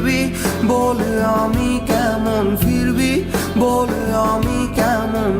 ফিরবি? বলে আমি কেমন ফিরবি? বলে আমি কেমন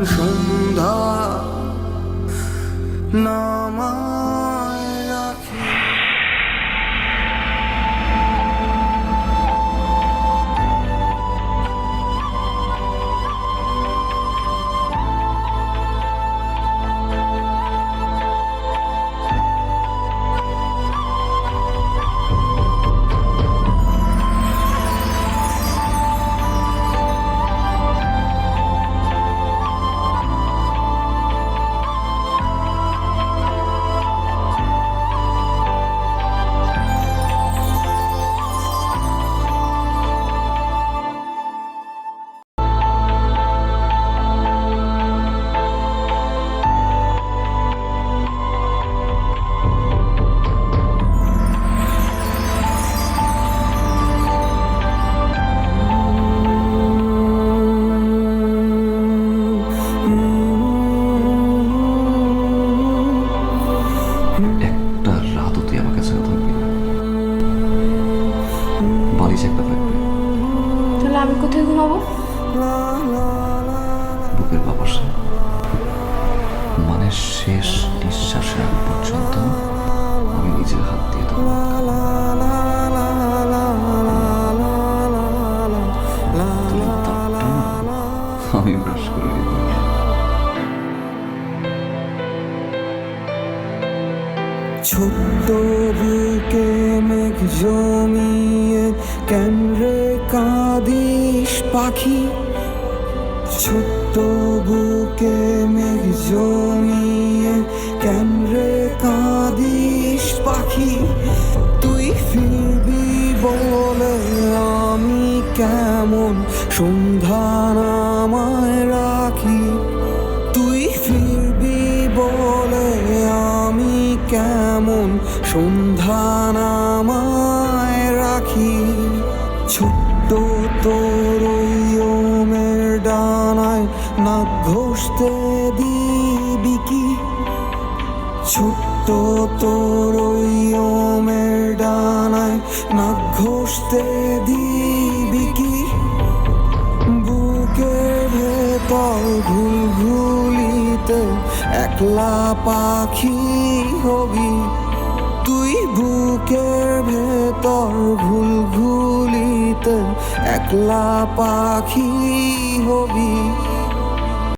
আমি কোথায় ঘুমাবো? বুকের বাপাসে মানে শেষ নিঃশ্বাসের আগ পর্যন্ত আমি নিজের হাত দিয়ে আমি ব্রাশ করে ছোট্ট বুকে মেঘ জমিয়ে পাখি, ছোট্ট বুকে মেঘ জমিয়ে কেন রে কাঁদিস পাখি। তুই ফিরবি বলে আমি কেমন? সন্ধ্যা নামায় রাখি। তুই ফিরবি বলে আমি কেমন? সন্ধ্যা নামায় রাখি। ছোট্ট তোর না ঘষতে দিবি কি? ছোট্ট তোর ওই ওমের ডানায় না ঘষতে দিবি কি? বুকের ভেতর ঘুলঘুলিতে একলা পাখি হবি। তুই বুকের ভেতর ঘুলঘুলিতে একলা পাখি হবি।